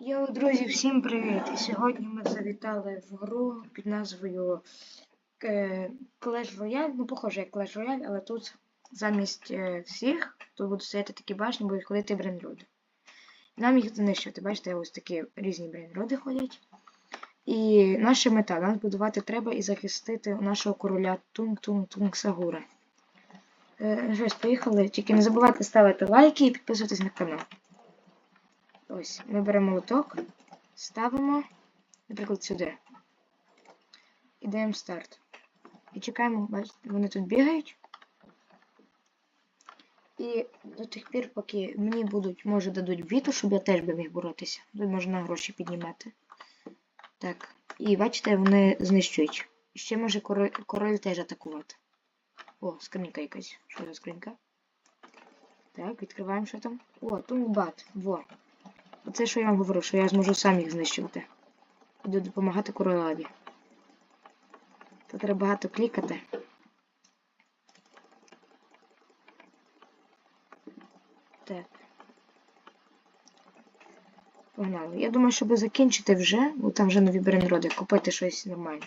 Йоу, друзі, всім привіт! І сьогодні ми завітали в гру під назвою е, Clash Royale. Ну, похоже, як Clash Royale, але тут замість е, всіх тут будуть стояти такі башні, будуть ходити брейнроди. Нам їх знищувати. Бачите, ось такі різні брейнроди ходять. І наша мета нас будувати треба і захистити нашого короля Тунг-Тунг-Тунг Сагура. Е, щось, поїхали. Тільки не забувайте ставити лайки і підписуватись на канал. Ось, ми беремо молоток, ставимо, наприклад, сюди. І даємо старт. І чекаємо, бачите, вони тут бігають. І до тих пір, поки мені будуть, може дадуть біту, щоб я теж би міг боротися. Тут можна гроші піднімати. Так. І бачите, вони знищують. Ще може король, король теж атакувати. О, скринька якась. Що за скринька? Так, відкриваємо, що там. О, тунгбат. Во. Оце що я вам говорю, що я зможу сам їх знищувати. Буду допомагати королеві. Тут треба багато клікати. Так. Погнали. Я думаю, щоб закінчити вже, бо там вже нові бренроди, купити щось нормальне.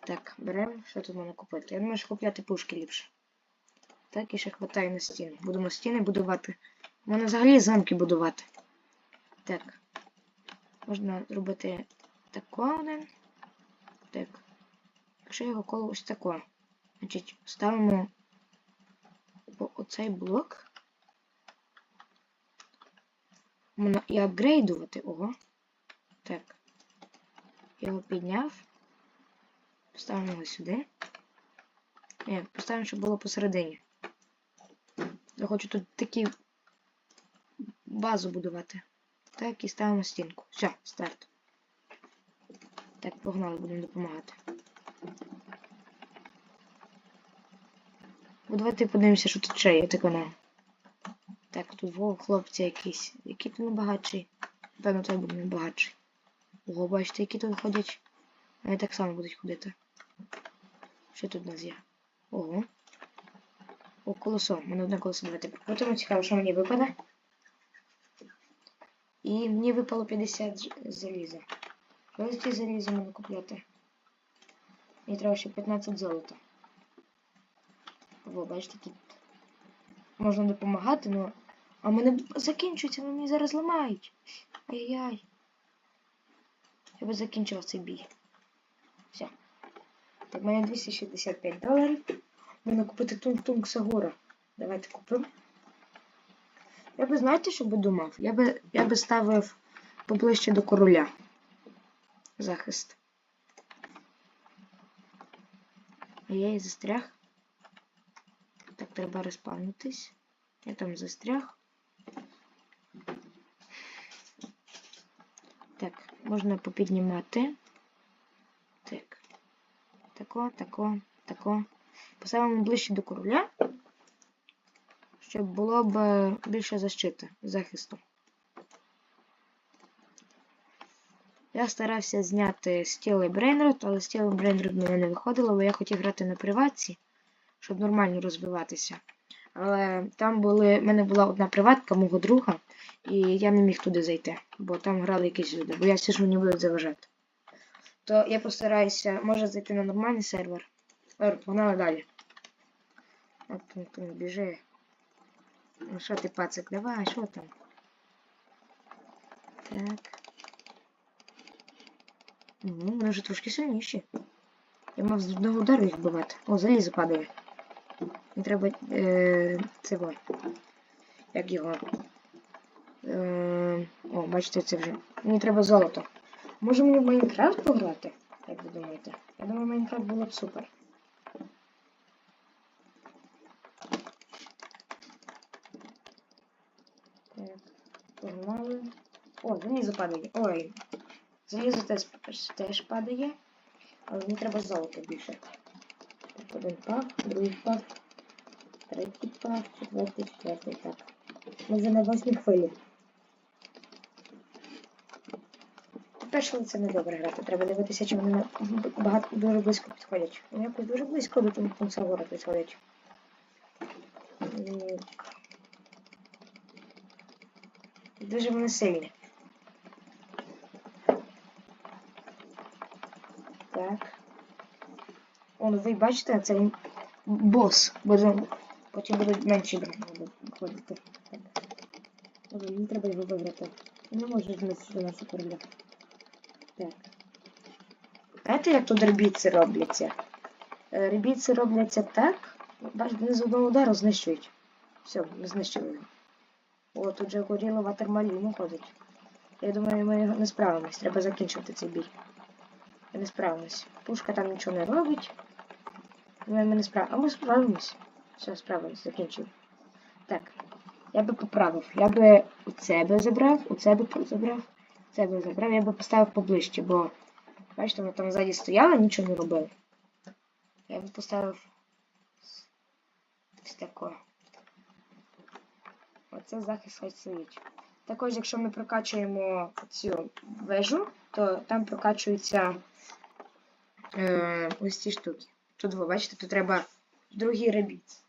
Так, беремо, що тут можна купити. Я думаю, що купляти пушки ліпше. Так, і ще хватає на стіни. Будемо стіни будувати. Можна взагалі замки будувати. Так. Можна зробити тако один. Так. Якщо його коло ось тако. Значить, ставимо оцей блок. І апгрейдувати. Ого. Так. Його підняв. Поставимо його сюди. Ні, поставимо, щоб було посередині. Я хочу тут такі базу будувати. Так, і ставимо стінку. Все, старт. Так, погнали, будемо допомагати. Бо давайте подивимося, що тут ще є так воно. Так, тут во, хлопці якісь. Які тут небагатші. Певно, той буде небагатший. Ого, бачите, які тут ходять. Вони так само будуть ходити. Що тут у нас є? Ого. О, колесо. Мене одне колесо давайте прикрутимо. Цікаво, що мені випаде. І мені випало 50 ж- заліза. Ці заліза можна купляти? Мені треба ще 15 золота. Во, бачите, тут можна допомагати, ну. А мене закінчується, мені зараз ламають. Ай-яй. Я би закінчив цей бій. Все. Так, в мене 265 доларів. Можна купити тунг-тунг Сагора. Давайте купимо. Я би знаєте, що би думав? Я би, я би ставив поближче до короля. Захист. А я і застряг. Так, треба респавнитись. Я там застряг. Так, можна попіднімати. Так. Тако, тако, тако. Поставимо ближче до короля щоб було б е, більше защити, захисту. Я старався зняти стілий Брейнрод, але стілий Брейнрод мене не виходило, бо я хотів грати на приватці, щоб нормально розвиватися. Але там були, в мене була одна приватка мого друга, і я не міг туди зайти, бо там грали якісь люди, бо я що мені будуть заважати. То я постараюся, може зайти на нормальний сервер. Погнали далі. От він біжи. Ну що ти, пацик, давай, що там? Так. Ну, вони вже трошки сильніші. Я мав з одного удару їх вбивати. О, залізо падає. Не треба. Е, це во. Як його. Е, о, бачите, це вже. Мені треба золото. Може мені в Майнкрафт пограти? Як ви думаєте? Я думаю, Майнкрафт було б супер. Погнали. О, залізо падає. Ой. Залізо теж, теж падає. Але мені треба золото більше. Так, один пак, другий пак, третій пак, четвертий, четвертий, так. Ми вже на восьмій хвилі. Перше це не добре грати. Треба дивитися, чи вони багато дуже близько підходять. Вони якось дуже близько до того консагора підходять. gücümünü seveyim. Так. Он ви бачите, це він бос. Буде... Потім будуть менші виходити. Мені треба його виграти. Не можу знищити нашу корабля. Так. Знаєте, як тут рибіці робляться? Е, рибіці робляться так. Бачите, не з одного удару знищують. Все, ми знищили. О, тут же горіло ватермаліну ходить. Я думаю, ми не справимось. Треба закінчувати цей бій. Ми не справимось. Пушка там нічого не робить. Ми не справимось. А ми справимось. Все, справимось, закінчив. Так. Я би поправив. Я би у це би забрав, у це би забрав, це би забрав, я би поставив поближче, бо бачите, воно там ззаді стояло, нічого не робило. Я би поставив ось тако. Оце захист стоїть. Також, якщо ми прокачуємо цю вежу, то там прокачуються е, ось ці штуки. Тут ви бачите, тут треба другий ребіт.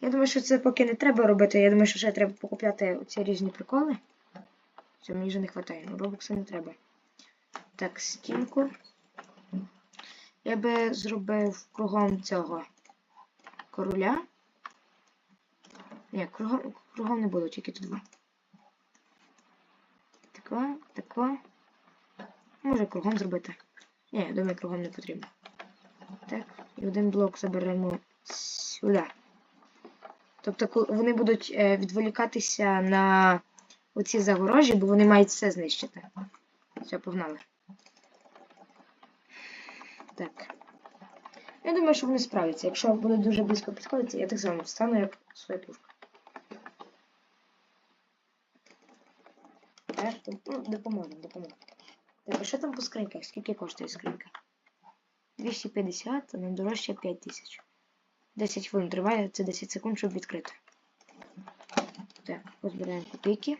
Я думаю, що це поки не треба робити. Я думаю, що ще треба покупляти ці різні приколи. Все, мені вже не вистачає. Ну, робокса не треба. Так, стінку. Я би зробив кругом цього короля. Ні, кругом, кругом не буду, тільки тут два. Тако, тако. Може кругом зробити. Ні, я думаю, кругом не потрібно. Так, і один блок заберемо сюди. Тобто вони будуть е, відволікатися на оці загорожі, бо вони мають все знищити. Все, погнали. Так. Я думаю, що вони справляться. Якщо будуть дуже близько підходити, я так само встану, як своя пушка. Ну, допоможемо, допоможемо. Так, що там по скриньках? Скільки коштує скринька? 250, а найдорожче 5000. 10 хвилин триває, це 10 секунд, щоб відкрити. Так, позбираємо копійки.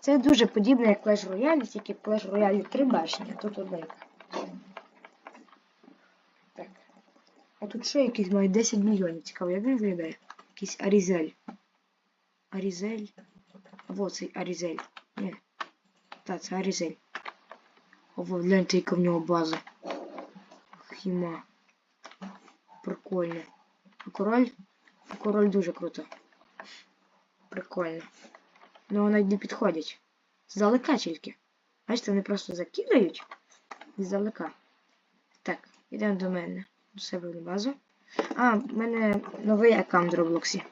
Це дуже подібне як Clash Royale, тільки в Clash Royale три башні, а тут одна. Так. А тут ще якийсь має 10 мільйонів. Цікаво, як він виглядає? Якийсь Арізель. Арізель. Во цей Арізель. Ні. Так, це Арізель. Ого, гляньте, яка в нього база. Хіма. Прикольно. А король? Король дуже круто. Прикольно. Ну вони навіть не підходять. Здалека тільки. Бачите, вони просто закидають здалека. Так, йдемо до мене. До себе на базу. А, в мене новий аккаунт в Роблоксі.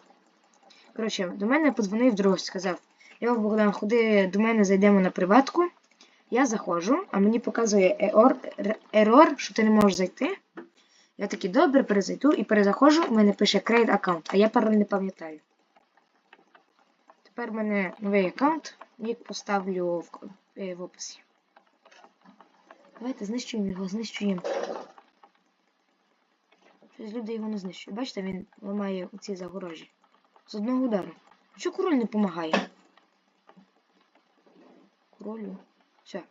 Коротше, до мене подзвонив друг, сказав. Йо, Богдан, ходи до мене, зайдемо на приватку. Я заходжу, а мені показує ерор, що ти не можеш зайти. Я такий, добре, перезайду і перезаходжу, в мене пише Create аккаунт, а я пароль не пам'ятаю. Тепер в мене новий аккаунт, нік поставлю в, е, в описі. Давайте знищуємо його, знищуємо. Щось люди його не знищують. Бачите, він ламає оці загорожі. З одного удару. Що король не допомагає? Королю. Все.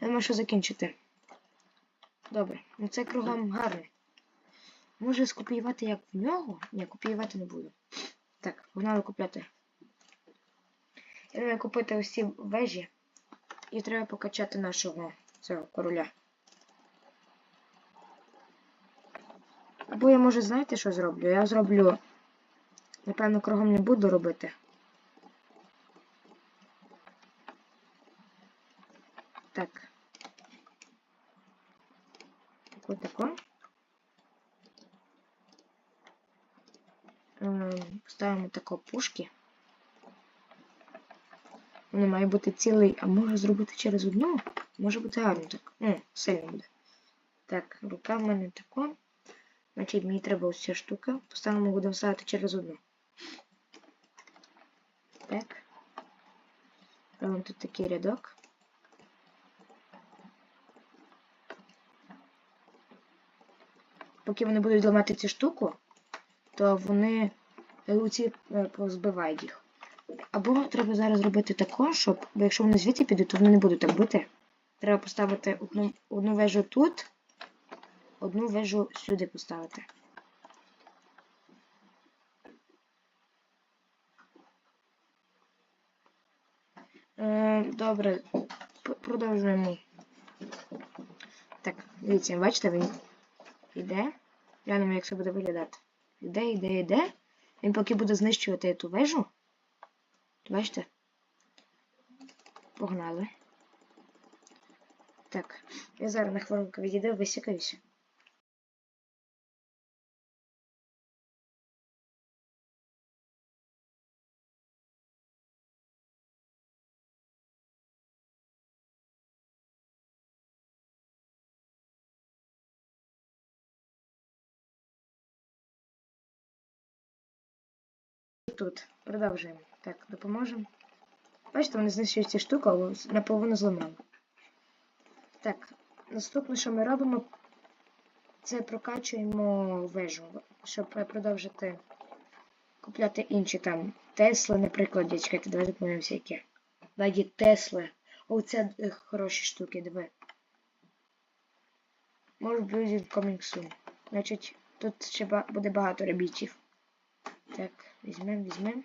Я що закінчити. Добре, ну це кругом гарне. Може скопіювати як в нього? Ні, копіювати не буду. Так, погнали купляти. Я думаю купити ці вежі. І треба покачати нашого цього короля. Або я може, знаєте, що зроблю? Я зроблю. Напевно, кругом не буду робити. Так. Тако, тако. Ем, Поставимо тако пушки. Вони має бути цілий, а може зробити через одну? Може бути гарно так. Ну, сильно буде. Так, рука в мене тако. Значить, мені треба ось ця штука. Поставимо, будемо ставити через одну. Так. Робимо тут такий рядок. Поки вони будуть ламати цю штуку, то вони ці позбивають їх. Або треба зараз робити тако, щоб, бо якщо вони звідси підуть, то вони не будуть так бити. Треба поставити одну, одну вежу тут, одну вежу сюди поставити. Е, добре. Продовжуємо. Так, дивіться, бачите, він йде. Глянемо, як це буде виглядати. Йде, йде, йде. Він поки буде знищувати ту вежу. Бачите? Погнали. Так, я зараз на хвилинку відійду, висікаюся. Тут продовжуємо. Так, допоможемо. Бачите, вони знищують ці штуки, але наполовину зламали. Так, наступне, що ми робимо, це прокачуємо вежу, щоб продовжити купляти інші там Тесли, наприклад, чекайте, давайте подивимося, які. Ладі Тесли. О, це е, хороші штуки, диви. Може building coming soon. Значить, тут ще буде багато ребітів. Так, візьмемо, візьмемо.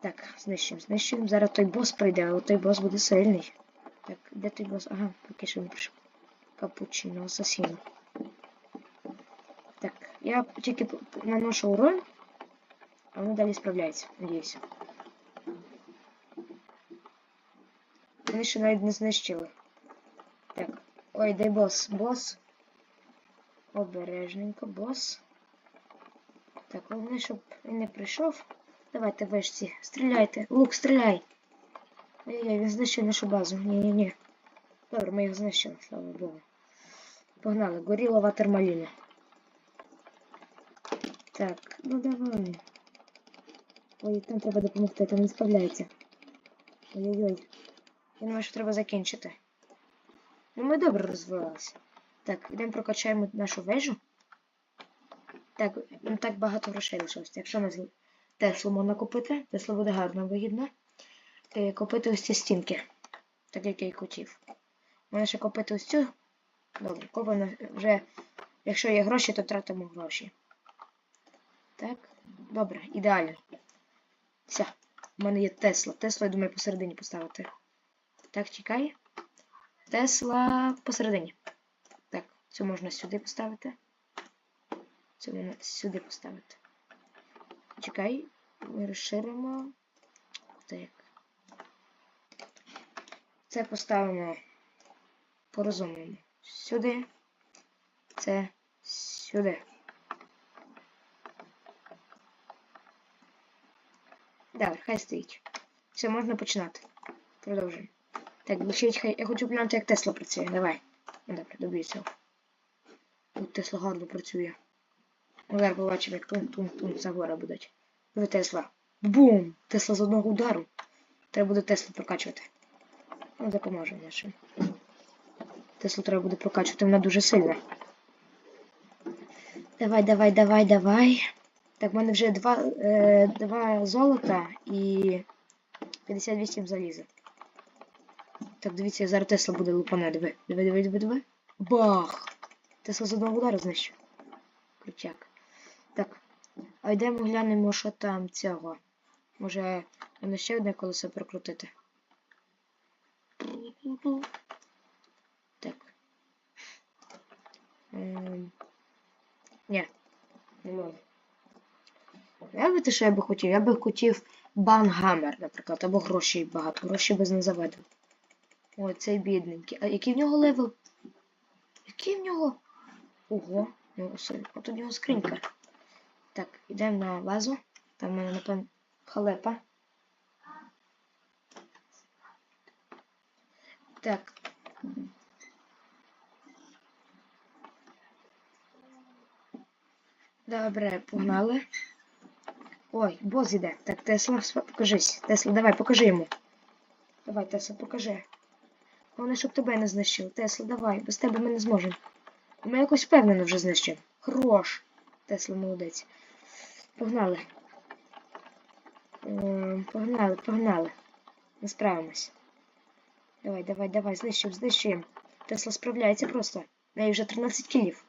Так, знищуємо, знищуємо. Зараз той бос прийде, але той бос буде сильний. Так, де той бос? Ага, поки що не прийшов. Капучино, асасіно. Так, я тільки п- п- наношу урон, а вони далі справляються, надіюся. Вони ще навіть не знищили. Так, ой, де бос? Бос. Обережненько, бос. Так, головне, щоб він не прийшов. Давайте вишці. Стріляйте. Лук, стріляй. Ой-ой, він знищив нашу базу. Ні-ні-ні. Добре, ми їх знищили, слава Богу. Погнали. Горілова термаліна. Так, ну давай. Ой, там треба допомогти, там не справляється. Ой-ой-ой. Я думаю, що треба закінчити. Ну ми добре розвивалися. Так, йдемо прокачаємо нашу вежу. Так, не так багато грошей лишилось. Якщо ми Теслу можна купити, Теслу буде гарно вигідно. Купити ось ці стінки. Так як я і хотів. Можна ще купити ось цю. Добре, купимо вже. Якщо є гроші, то тратимо гроші. Так, добре, ідеально. Все. У мене є Тесла. Теслу, я думаю, посередині поставити. Так, чекай. Тесла посередині. Так, цю можна сюди поставити. Це можна сюди поставити. Чекай, ми розширимо. Так. Це поставимо по-розумному. Сюди. Це сюди. Добре, хай стоїть. Все, можна починати. Продовжуємо. Так, лишіть хай. Я хочу глянути, як Тесла працює. Давай. Ну, добре, доб'ю цього. Тут Тесла гарно працює. Зараз побачимо, як тун-тун-тун загора будуть. Ви Тесла. Бум! Тесла з одного удару. Треба буде Теслу прокачувати. Ну, допоможемо нашим. Теслу треба буде прокачувати, вона дуже сильна. Давай, давай, давай, давай. Так, в мене вже два, е, два золота і 58 заліза. Так, дивіться, я зараз Тесла буде лупане. Диви, диви, диви, диви, диви. Бах! Тесла з одного удару знищив. Крутяк. Так. А йдемо глянемо, що там цього. Може, воно ще одне колесо прокрутити. Так. Ем... Ні, не можу. Знаєте, що я би хотів? Я би хотів бангамер, наприклад, або грошей багато. Гроші без не заведу. Ой, цей бідненький. А який в нього левел? Який в нього? Ого, ну, все, от у нього скринька. Так, йдемо на базу. Там в мене, напевно, халепа. Так. Добре, погнали. Ой, бос іде. Так, Тесла, покажись. Тесла, давай, покажи йому. Давай, Тесла, покажи. Головне, щоб тебе не знищив. Тесла, давай, без тебе ми не зможемо. Ми якось впевнено вже знищимо. Хорош. Тесла, молодець. Погнали. Ем, Погнали, погнали. Ми справимось. Давай, давай, давай, знищуємо, знищуємо. Тесла справляється просто. В неї вже 13 кілів.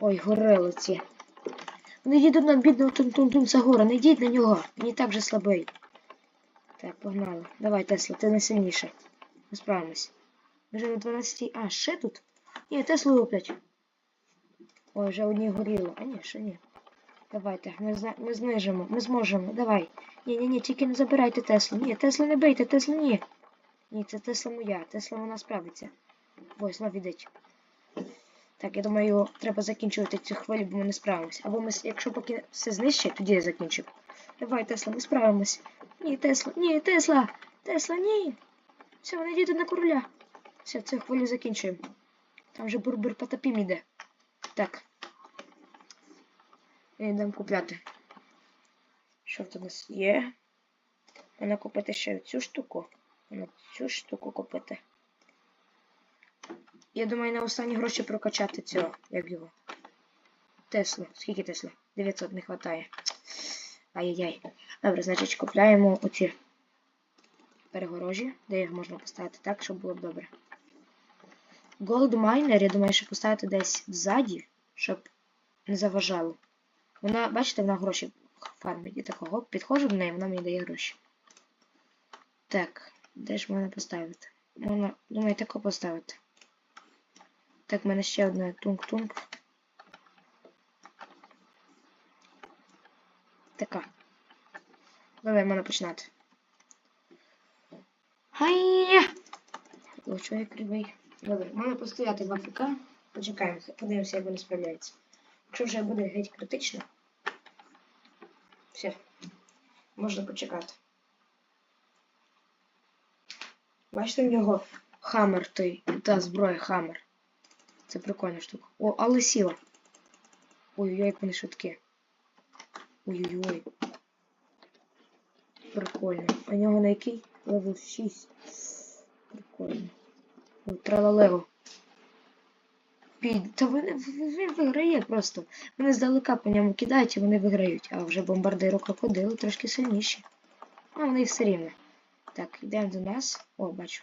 Ой, горелиці. Не йдіть на бідного тун-тун-тун Сагора, не йдіть на нього. Він і так вже слабий. Так, погнали. Давай, Тесла, ти найсильніша. Ми справимось. Ми вже на 12. А, ще тут? Ні, Теслу луплять. Ой, вже одні горіло. А ні, ще ні. Давайте, ми, ми знижимо, ми зможемо. Давай. Ні, ні, ні, тільки не забирайте Теслу. Ні, Теслу не бийте, Теслу ні. Ні, це Тесла моя. Тесла вона справиться. Ой, знов ідеть. Так, я думаю, треба закінчувати цю хвилю, бо ми не справимося. Або ми, якщо поки все знищить, тоді я закінчу. Давай, Тесла, ми справимось. Ні, Тесла, ні, Тесла, Тесла, ні. Все, вони йдуть на короля. Все, цю хвилю закінчуємо. Там же бурбур потопім іде. Так. Я йдемо купляти. Що в нас є? Вона купити ще цю штуку. Вона цю штуку купити. Я думаю, на останні гроші прокачати цього, як його. Теслу. Скільки Тесла? 900 не вистачає. Ай-яй-яй. Добре, значить, купляємо оці перегорожі, де їх можна поставити так, щоб було б добре. Miner, я думаю, що поставити десь ззаді, щоб не заважало. Вона, бачите, вона гроші фармить. І такого підходжу до неї, вона мені дає гроші. Так, де ж можна поставити? Можна, думаю, тако поставити. Так, в мене ще одна тунг-тунг. Така. Давай, можна починати. Що я кривий. Добре, можна постояти в АФК. Почекаємо, подивимося, як вони справляються. Якщо вже буде геть критично. Все. Можна почекати. Бачите в нього хаммер той, та зброя хаммер. Це прикольна штука. О, але сіла. Ой-ой-ой, як вони швидкі. Ой-ой-ой. Прикольно. А нього на який? Левел 6. Прикольно. Тралалево. Під... Та вони, він виграє просто. Вони здалека по ньому кидають і вони виграють. А вже бомбардиру крокодили трошки сильніші. А вони все рівно. Так, йдемо до нас. О, бачу.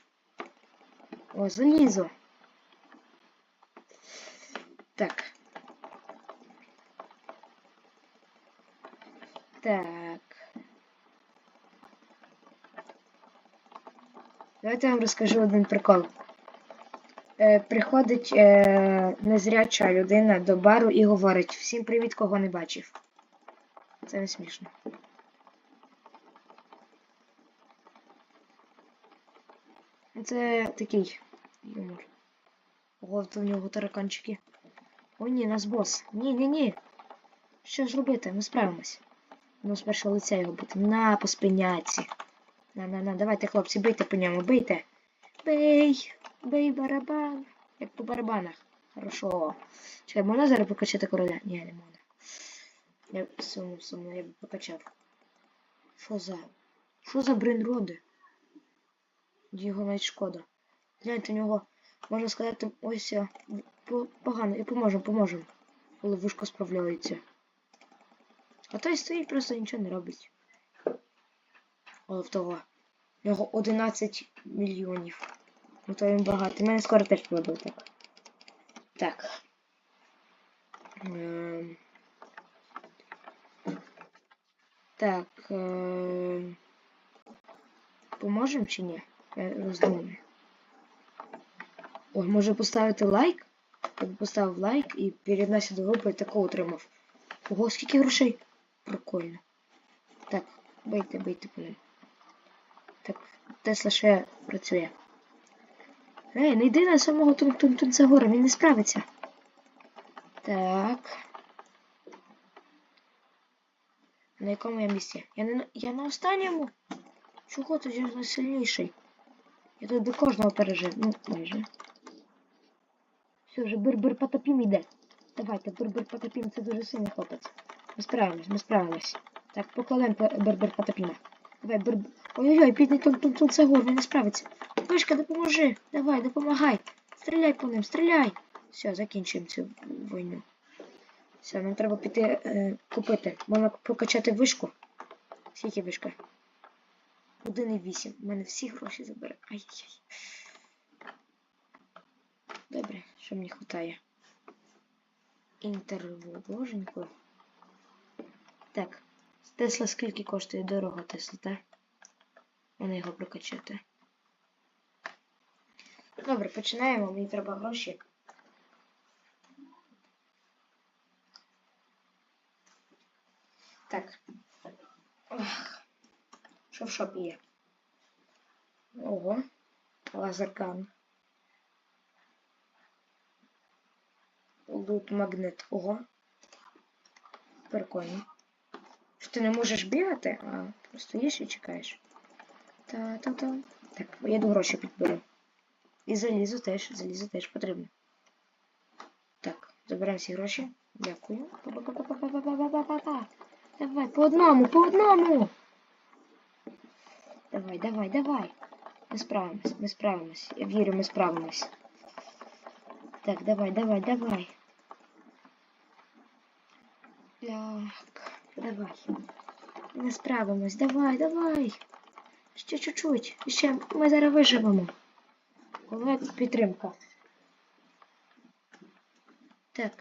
О, залізо. Так. Так. Давайте я вам розкажу один прикол. Е, приходить е, незряча людина до бару і говорить всім привіт, кого не бачив. Це не смішно. Це такий юмор. Ого, то в нього тараканчики. О, ні, нас бос. Ні, ні, ні. Що ж робити? Ми справимось. Ну, спершу лиця його бити. На, по спиняці. На, на, на, давайте, хлопці, бийте по ньому, бийте. Бей, бей барабан. Як по барабанах. Хорошо. Чекай, можна зараз покачати короля? Ні, не можна. Я суму, суму, я б покачав. Що за? Що за брейнроди? Його навіть шкода. Гляньте, у нього, можна сказати, ось е, по- погано, і поможемо, поможемо. Коли вушко справляється. А той стоїть, просто нічого не робить. Але в того. В нього 11 мільйонів. Ну то він багатий. У мене скоро теж буде так. Так. Ем. Так. Ем. Поможемо чи ні? Я. Ой, може поставити лайк? Я поставив лайк і переднався до групи і такого отримав. Ого, скільки грошей? Прикольно. Так, бийте, бийте по ним. Так, Тесла ще працює. Ей, не йди на самого тут, тут, тут за гором, він не справиться. Так. На якому я місці? Я не я на останньому. Чого ти ж найсильніший? Я тут до кожного пережив. Ну, майже. Все, вже бир-бир потопім іде. Давайте, бир-бир потопім, це дуже сильний хлопець. Ми справимось, ми справимось. Так, покладемо бир-бир потопіма. Давай, бир... Ой-ой-ой, бідний тут, тут, тут Загор, він не справиться. Вишка, допоможи. Давай, допомагай. Стріляй по ним, стріляй. Все, закінчуємо цю війну. Все, нам треба піти е, купити. Можна покачати вишку. Скільки вишка? 1,8. У мене всі гроші забере. Ай-яй. Добре, що мені хватає? Інтерв'ю, боженько. Так. Тесла скільки коштує дорого Тесла, так? Можна його прокачати. Добре, починаємо. Мені треба гроші. Так. Що в шопі є? Ого. Лазерган. Лут магнит. Ого. Прикольно що ти не можеш бігати, а просто їш і чекаєш. Та-та-та. Так, я до гроші підберу. І залізо теж, залізо теж потрібно. Так, забираємо всі гроші. Дякую. Давай, по одному, по одному. Давай, давай, давай. Ми справимось, ми справимось. Я вірю, ми справимось. Так, давай, давай, давай. Так давай. Ми справимось. Давай, давай. Ще чуть-чуть. Ще ми зараз виживемо. Головне підтримка. Так.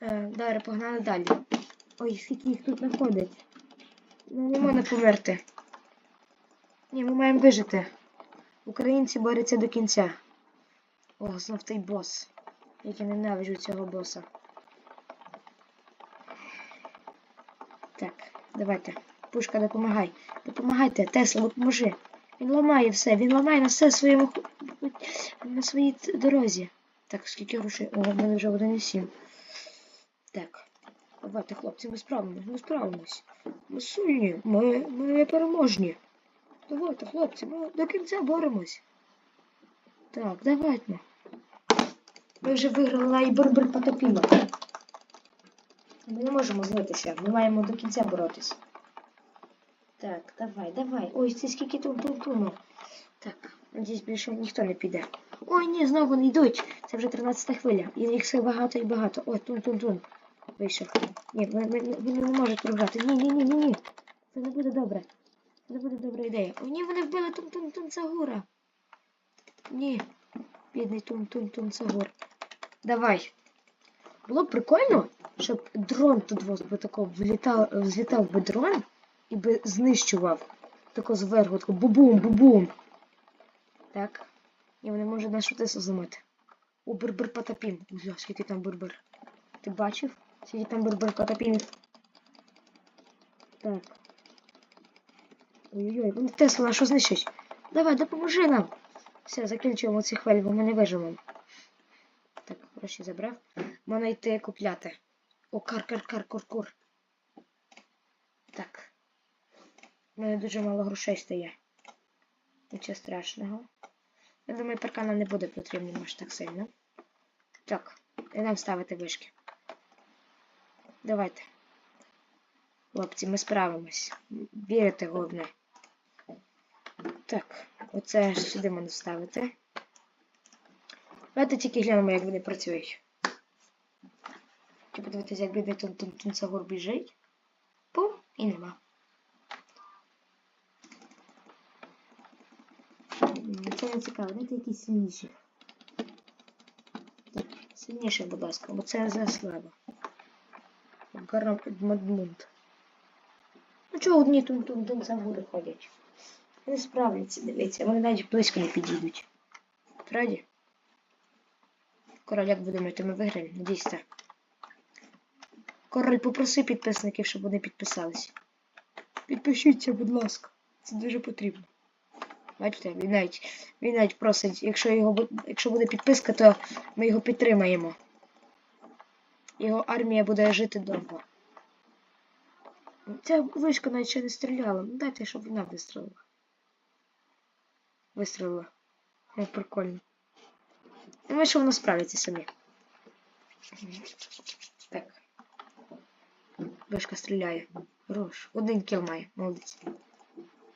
Е, Добре, погнали далі. Ой, скільки їх тут знаходить. Ну, не можна померти. Ні, ми маємо вижити. Українці борються до кінця. О, знов той бос. Як я ненавиджу цього боса. Так, давайте. Пушка, допомагай. Допомагайте, Тесла, допоможи. Він ламає все, він ламає на все своєму на своїй дорозі. Так, скільки грошей? О, в мене вже 1,7. Так. Давайте, хлопці, ми справимось, ми справимось. Ми сильні, ми, ми переможні. Давайте, хлопці, ми до кінця боремось. Так, давайте. Ми вже виграли і Бурбур потопімо. Ми не можемо злитися, ми маємо до кінця боротись. Так, давай, давай. Ой, це скільки тут тун-туну. Так, надіюсь, більше ніхто не піде. Ой, ні, знову вони йдуть. Це вже 13 хвиля. І їх все багато і багато. Ой, тун-тун-тун. Вийшов. Ні, вони, не можуть програти. Ні, ні, ні, ні, ні. Це не буде добре. Це не буде добра ідея. О, ні, вони вбили тун-тун-тун Цагура. Ні. Бідний тун-тун-тун Цагур. Давай. Було б прикольно, щоб дрон тут би тако влітав, взлітав би дрон і би знищував. Тако зверху, тако бу-бум, бу-бум. Так. І вони можуть нашу тесу зламати. О, бурбур потопім. Бля, скільки там бурбур. Ти бачив? Скільки там бурбур потопім. Так. Ой-ой-ой, вони Тесла нашу знищать. Давай, допоможи нам. Все, закінчуємо ці хвилі, бо ми не виживемо. Так, гроші забрав. Можна йти купляти. О, кар, кар, кар, кур, кур. Так. У мене дуже мало грошей стає. Нічого страшного. Я думаю, паркан нам не буде потрібен аж так сильно. Так, і нам ставити вишки. Давайте. Хлопці, ми справимось. Вірите головне. Так, оце сюди можна ставити. Давайте тільки глянемо, як вони працюють. Хочу подивитися, як бідний тун тун тунцагор біжить. Пум, і нема. Це не цікаво, дайте якісь сильніші. Сильніше, будь ласка, бо це за слабо. Гарно Мадмунд. Ну чого одні тун тун тун загури ходять? Вони справляться, дивіться, вони навіть близько не підійдуть. Правді? Король, як ви думаєте, ми виграємо? Надіюсь, так. Король, попроси підписників, щоб вони підписались. Підпишіться, будь ласка. Це дуже потрібно. Бачите, він навіть, він навіть просить, якщо, його, якщо буде підписка, то ми його підтримаємо. Його армія буде жити довго. Ця вишка навіть ще не стріляла. Ну дайте, щоб вона вистрілила. Вистрілила. О, прикольно. Думаю, що воно справиться самі. Так. Вишка стріляє. Хорош. Один кіл має. Молодець.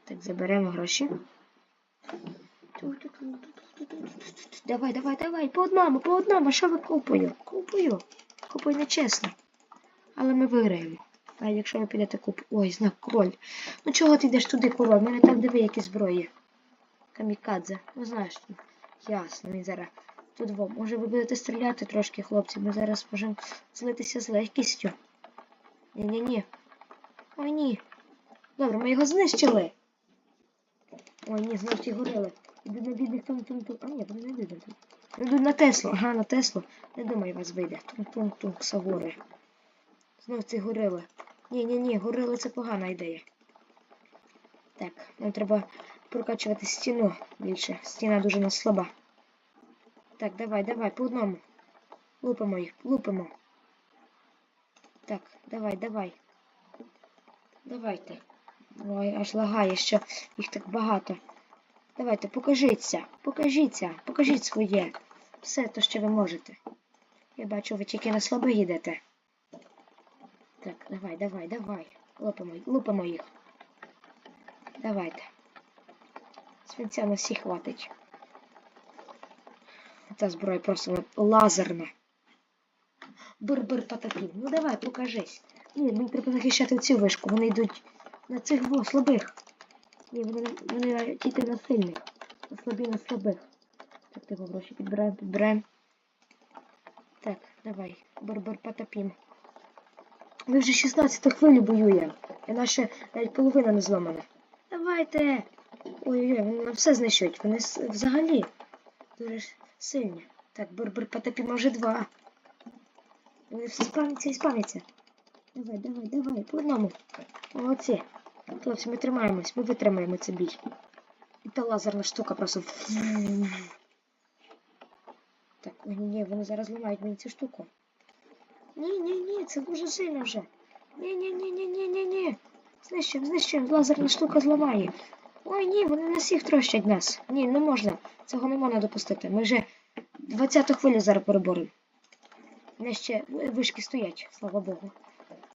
Так, заберемо гроші. Давай, давай, давай, по одному, по одному, що ви купую? Купую. Купую нечесно. Але ми виграємо. А якщо ви підете куп... Ой, знак король. Ну чого ти йдеш туди, король? У мене там диви, які зброї. Камікадзе. Ну знаєш, ну, ясно, він зараз. Тут во. Може ви будете стріляти трошки, хлопці. Ми зараз можемо злитися з легкістю. Ні-ні-ні. Ой ні. Добре, ми його знищили. Ой, ні, знов ті горили. Йдуть на бідних тум тум тум. А ні, вони не йдуть. Йдуть на Теслу. Ага, на Теслу. Не думаю, вас вийде. Тум тум тум ксавори. Знов ці горили. Ні, ні, ні, горили це погана ідея. Так, нам треба прокачувати стіну більше. Стіна дуже нас слаба. Так, давай, давай, по одному. Лупимо їх, лупимо. Так, давай, давай. Давайте. Ой, аж лагає, що їх так багато. Давайте, покажіться, покажіться, покажіть своє. Все то, що ви можете. Я бачу, ви тільки на слабе їдете. Так, давай, давай, давай. Лупимо, лупимо їх. Давайте. Свинця на всіх хватить. Та зброя просто лазерна. Бир-бир потопів. Ну давай, покажись. Ні, мені треба захищати цю вишку. Вони йдуть на цих во, слабих. Ні, вони, вони тільки на сильних. На слабі на слабих. Так, тихо, гроші підбираємо, підбираємо. Так, давай, бир-бир потопім. Ми вже 16 хвилю воюємо. І наша навіть половина не зламана. Давайте! Ой-ой, вони нам все знищують. Вони взагалі дуже сильні. Так, бир-бир потопім може два. Вони всі спавняться і спавняться. Давай, давай, давай, по одному. Молодці. Хлопці, ми тримаємось, ми витримаємо цей бій. І та лазерна штука просто. Так, ой, ні, ні, вони зараз ламають мені цю штуку. Ні, ні, ні, це дуже сильно вже. Ні, ні, ні, ні, ні, ні, ні. Знищуємо, знищуємо, лазерна штука зламає. Ой, ні, вони на всіх трощать нас. Ні, не можна. Цього не можна допустити. Ми вже 20-ту хвилю зараз переборемо. Не ще вишки стоять, слава Богу.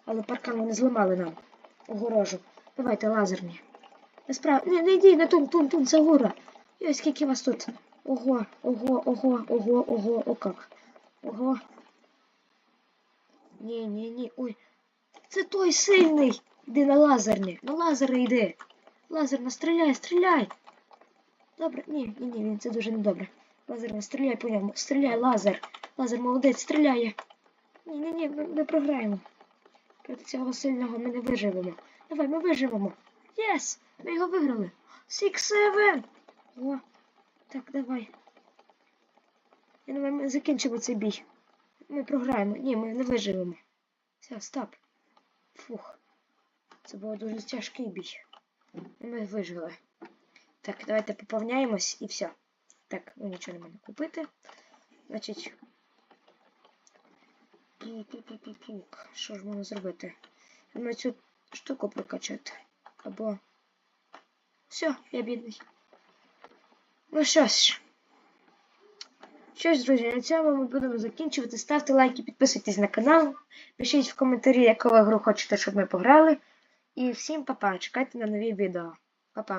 Але паркан вони зламали нам огорожу. Давайте лазерні. Не. Не, не йди на тум, тум, тум, це гора. Ой, скільки вас тут. Ого, ого, ого, ого, ого, о как. Ого. Ні, ні, ні. Ой. Це той сильний. Йди на лазерні. На лазери йди. Лазерно, стріляй, стріляй. Добре, ні, ні, ні, він це дуже недобре. Лазерно, стріляй по ньому. Стріляй, лазер. Лазер молодець, стріляє. Ні, ні, ні, ми, ми програємо. Проти цього сильного ми не виживемо. Давай, ми виживемо. Єс! Ми його виграли. Сікс севен! О, так, давай. Я думаю, ми закінчимо цей бій. Ми програємо. Ні, ми не виживемо. Все, стоп. Фух. Це був дуже тяжкий бій. Ми вижили. Так, давайте поповняємось і все. Так, ну нічого не можна купити. Значить. Що ж можна зробити? Треба цю штуку прокачати. Або. Все, я бідний. Ну що ж. Що ж, друзі, на цьому ми будемо закінчувати. Ставте лайки, підписуйтесь на канал. Пишіть в коментарі, яку гру хочете, щоб ми пограли. І всім па-па. Чекайте на нові відео. Па-па.